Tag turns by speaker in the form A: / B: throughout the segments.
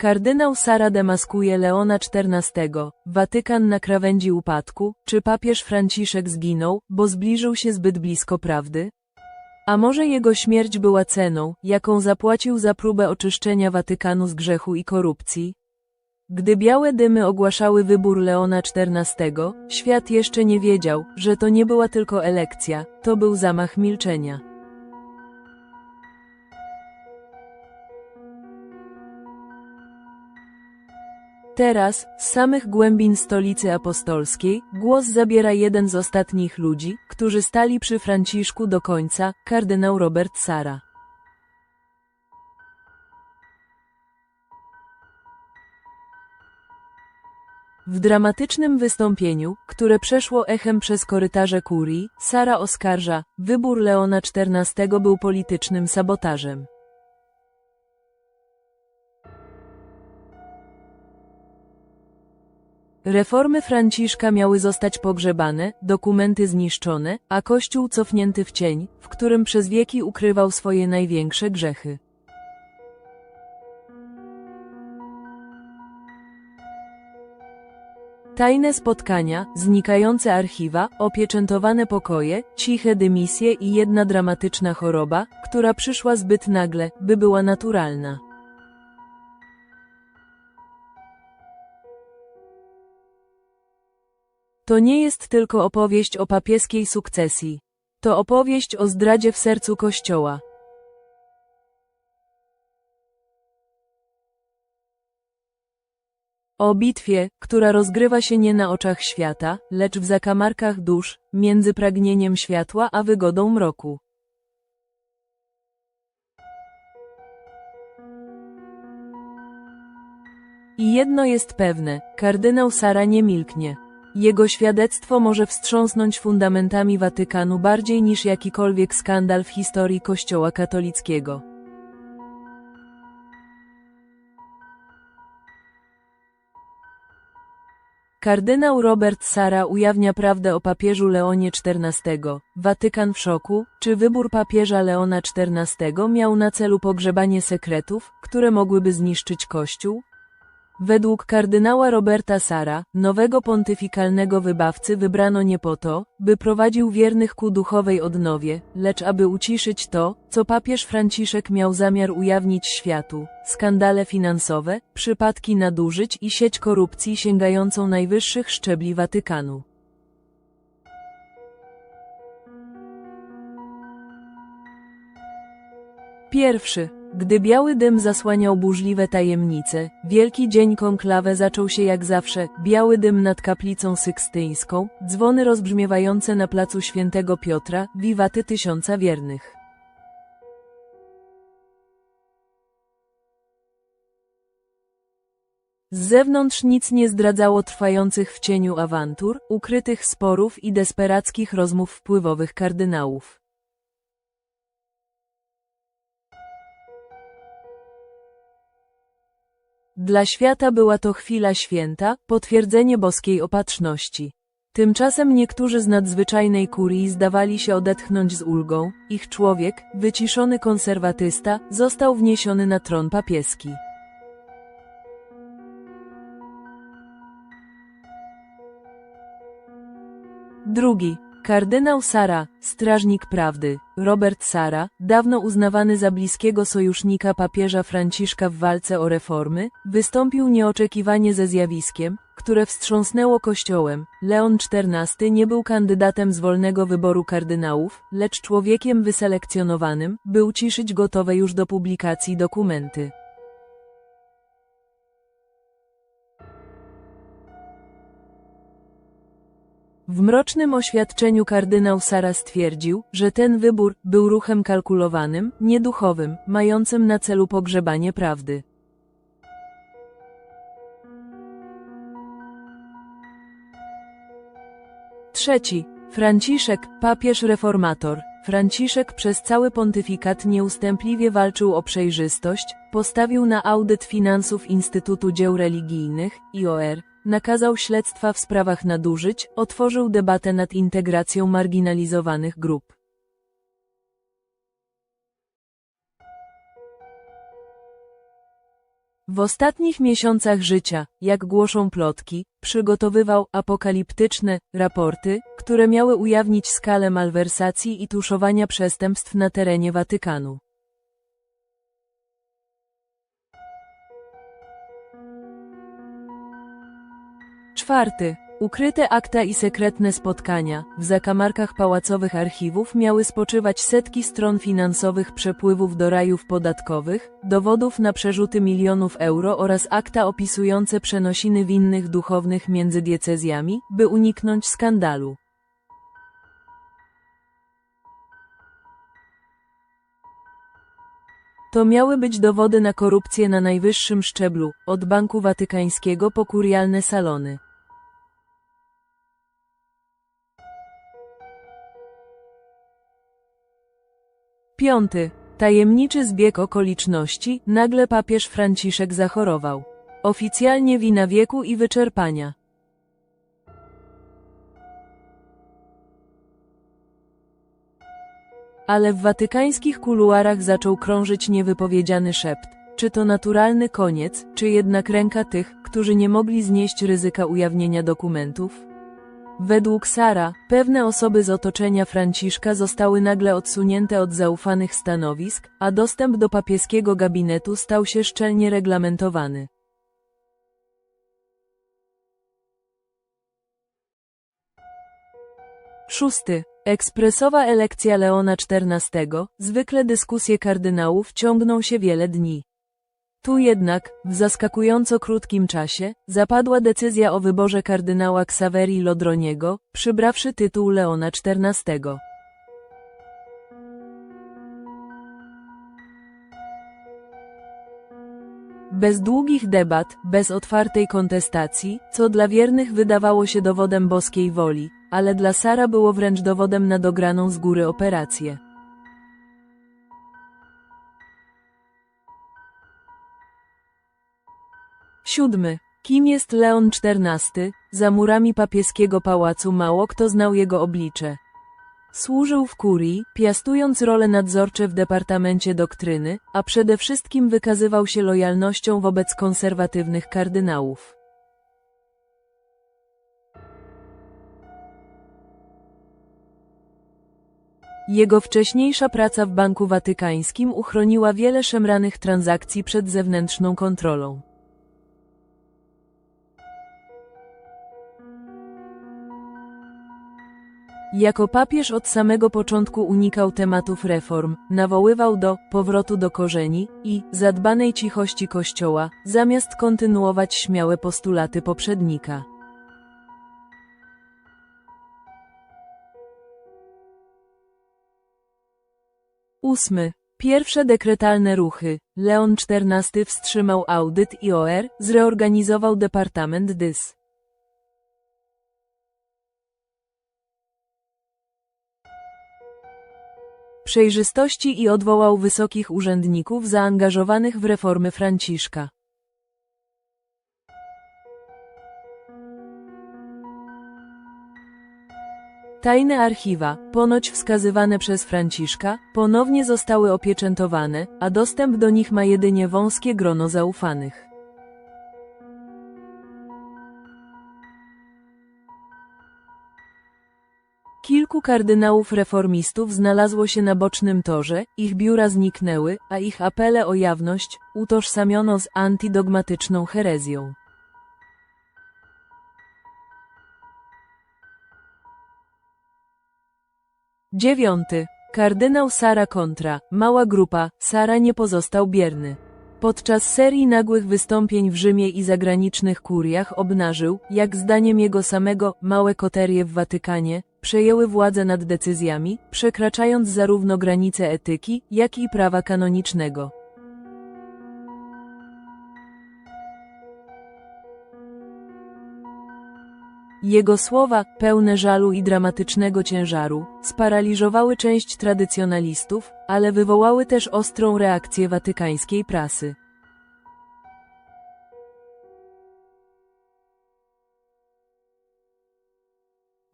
A: Kardynał Sara demaskuje Leona XIV, Watykan na krawędzi upadku, czy papież Franciszek zginął, bo zbliżył się zbyt blisko prawdy? A może jego śmierć była ceną, jaką zapłacił za próbę oczyszczenia Watykanu z grzechu i korupcji? Gdy białe dymy ogłaszały wybór Leona XIV, świat jeszcze nie wiedział, że to nie była tylko elekcja, to był zamach milczenia. Teraz, z samych głębin stolicy apostolskiej, głos zabiera jeden z ostatnich ludzi, którzy stali przy Franciszku do końca, kardynał Robert Sara. W dramatycznym wystąpieniu, które przeszło echem przez korytarze kurii, Sara oskarża, wybór Leona XIV był politycznym sabotażem. Reformy Franciszka miały zostać pogrzebane, dokumenty zniszczone, a Kościół cofnięty w cień, w którym przez wieki ukrywał swoje największe grzechy. Tajne spotkania, znikające archiwa, opieczętowane pokoje, ciche dymisje i jedna dramatyczna choroba, która przyszła zbyt nagle, by była naturalna. To nie jest tylko opowieść o papieskiej sukcesji. To opowieść o zdradzie w sercu Kościoła. O bitwie, która rozgrywa się nie na oczach świata, lecz w zakamarkach dusz, między pragnieniem światła a wygodą mroku. I jedno jest pewne, kardynał Sara nie milknie. Jego świadectwo może wstrząsnąć fundamentami Watykanu bardziej niż jakikolwiek skandal w historii Kościoła katolickiego. Kardynał Robert Sara ujawnia prawdę o papieżu Leonie XIV. Watykan w szoku, czy wybór papieża Leona XIV miał na celu pogrzebanie sekretów, które mogłyby zniszczyć Kościół? Według kardynała Roberta Sara, nowego pontyfikalnego wybawcy wybrano nie po to, by prowadził wiernych ku duchowej odnowie, lecz aby uciszyć to, co papież Franciszek miał zamiar ujawnić światu, skandale finansowe, przypadki nadużyć i sieć korupcji sięgającą najwyższych szczebli Watykanu. Pierwszy. Gdy biały dym zasłaniał burzliwe tajemnice, wielki dzień konklawę zaczął się jak zawsze, biały dym nad kaplicą sykstyńską, dzwony rozbrzmiewające na placu świętego Piotra, wiwaty tysiąca wiernych. Z zewnątrz nic nie zdradzało trwających w cieniu awantur, ukrytych sporów i desperackich rozmów wpływowych kardynałów. Dla świata była to chwila święta, potwierdzenie boskiej opatrzności. Tymczasem niektórzy z nadzwyczajnej kurii zdawali się odetchnąć z ulgą, ich człowiek, wyciszony konserwatysta, został wniesiony na tron papieski. Drugi, Kardynał Sara, strażnik prawdy, Robert Sara, dawno uznawany za bliskiego sojusznika papieża Franciszka w walce o reformy, wystąpił nieoczekiwanie ze zjawiskiem, które wstrząsnęło kościołem. Leon XIV nie był kandydatem z wolnego wyboru kardynałów, lecz człowiekiem wyselekcjonowanym, by uciszyć gotowe już do publikacji dokumenty. W mrocznym oświadczeniu kardynał Sara stwierdził, że ten wybór był ruchem kalkulowanym, nieduchowym, mającym na celu pogrzebanie prawdy. Trzeci. Franciszek, papież reformator. Franciszek przez cały pontyfikat nieustępliwie walczył o przejrzystość, postawił na audyt finansów Instytutu Dzieł Religijnych, IOR, nakazał śledztwa w sprawach nadużyć, otworzył debatę nad integracją marginalizowanych grup. W ostatnich miesiącach życia, jak głoszą plotki, przygotowywał apokaliptyczne raporty, które miały ujawnić skalę malwersacji i tuszowania przestępstw na terenie Watykanu. Czwarty. Ukryte akta i sekretne spotkania. W zakamarkach pałacowych archiwów miały spoczywać setki stron finansowych przepływów do rajów podatkowych, dowodów na przerzuty milionów euro oraz akta opisujące przenosiny winnych duchownych między diecezjami, by uniknąć skandalu. To miały być dowody na korupcję na najwyższym szczeblu, od Banku Watykańskiego po kurialne salony. Piąty. Tajemniczy zbieg okoliczności, nagle papież Franciszek zachorował. Oficjalnie wina wieku i wyczerpania. Ale w watykańskich kuluarach zaczął krążyć niewypowiedziany szept. Czy to naturalny koniec, czy jednak ręka tych, którzy nie mogli znieść ryzyka ujawnienia dokumentów? Według Sara, pewne osoby z otoczenia Franciszka zostały nagle odsunięte od zaufanych stanowisk, a dostęp do papieskiego gabinetu stał się szczelnie reglamentowany. Szósty. Ekspresowa elekcja Leona XIV, zwykle dyskusje kardynałów ciągną się wiele dni. Tu jednak, w zaskakująco krótkim czasie, zapadła decyzja o wyborze kardynała Xaveri Lodroniego, przybrawszy tytuł Leona XIV. Bez długich debat, bez otwartej kontestacji, co dla wiernych wydawało się dowodem boskiej woli, ale dla Sara było wręcz dowodem na dograną z góry operację. Siódmy. Kim jest Leon XIV? Za murami papieskiego pałacu mało kto znał jego oblicze. Służył w kurii, piastując role nadzorcze w Departamencie Doktryny, a przede wszystkim wykazywał się lojalnością wobec konserwatywnych kardynałów. Jego wcześniejsza praca w Banku Watykańskim uchroniła wiele szemranych transakcji przed zewnętrzną kontrolą. Jako papież od samego początku unikał tematów reform, nawoływał do powrotu do korzeni i zadbanej cichości Kościoła, zamiast kontynuować śmiałe postulaty poprzednika. Ósmy. Pierwsze dekretalne ruchy. Leon XIV wstrzymał audyt IOR, zreorganizował Departament DYS. Przejrzystości i odwołał wysokich urzędników zaangażowanych w reformy Franciszka. Tajne archiwa, ponoć wskazywane przez Franciszka, ponownie zostały opieczętowane, a dostęp do nich ma jedynie wąskie grono zaufanych. Kilku kardynałów reformistów znalazło się na bocznym torze, ich biura zniknęły, a ich apele o jawność utożsamiono z antidogmatyczną herezją. Dziewiąty. Kardynał Sara kontra, mała grupa, Sara nie pozostał bierny. Podczas serii nagłych wystąpień w Rzymie i zagranicznych kuriach obnażył, jak zdaniem jego samego, małe koterie w Watykanie, przejęły władzę nad decyzjami, przekraczając zarówno granice etyki, jak i prawa kanonicznego. Jego słowa, pełne żalu i dramatycznego ciężaru, sparaliżowały część tradycjonalistów, ale wywołały też ostrą reakcję watykańskiej prasy.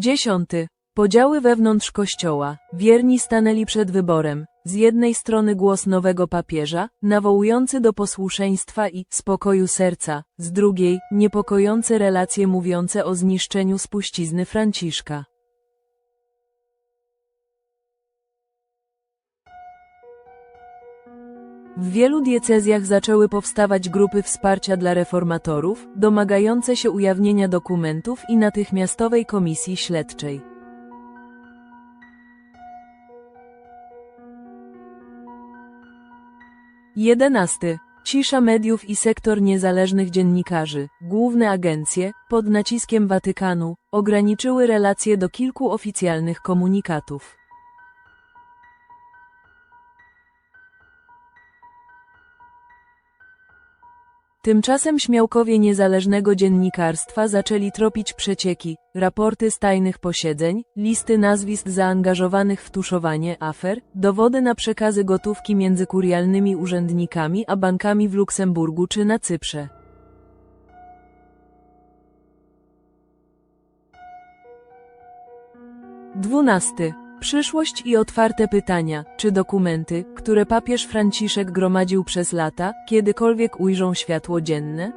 A: Dziesiąty. Podziały wewnątrz kościoła. Wierni stanęli przed wyborem. z jednej strony głos nowego papieża, nawołujący do posłuszeństwa i spokoju serca, z drugiej niepokojące relacje mówiące o zniszczeniu spuścizny Franciszka. W wielu diecezjach zaczęły powstawać grupy wsparcia dla reformatorów, domagające się ujawnienia dokumentów i natychmiastowej komisji śledczej. Jedenasty. Cisza mediów i sektor niezależnych dziennikarzy, główne agencje, pod naciskiem Watykanu, ograniczyły relacje do kilku oficjalnych komunikatów. Tymczasem śmiałkowie niezależnego dziennikarstwa zaczęli tropić przecieki, raporty z tajnych posiedzeń, listy nazwisk zaangażowanych w tuszowanie afer, dowody na przekazy gotówki między kurialnymi urzędnikami a bankami w Luksemburgu czy na Cyprze. Dwunasty. Przyszłość i otwarte pytania, czy dokumenty, które papież Franciszek gromadził przez lata, kiedykolwiek ujrzą światło dzienne?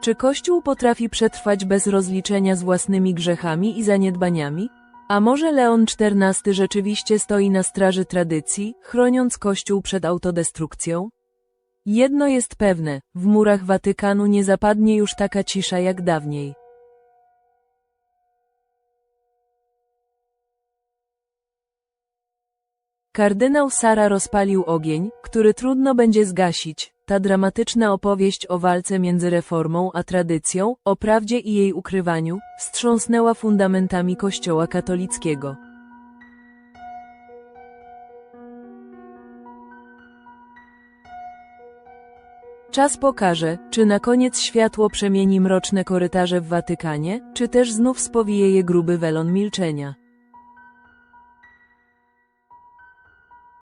A: Czy Kościół potrafi przetrwać bez rozliczenia z własnymi grzechami i zaniedbaniami? A może Leon XIV rzeczywiście stoi na straży tradycji, chroniąc Kościół przed autodestrukcją? Jedno jest pewne, w murach Watykanu nie zapadnie już taka cisza jak dawniej. Kardynał Sara rozpalił ogień, który trudno będzie zgasić. Ta dramatyczna opowieść o walce między reformą a tradycją, o prawdzie i jej ukrywaniu, wstrząsnęła fundamentami Kościoła katolickiego. Czas pokaże, czy na koniec światło przemieni mroczne korytarze w Watykanie, czy też znów spowije je gruby welon milczenia.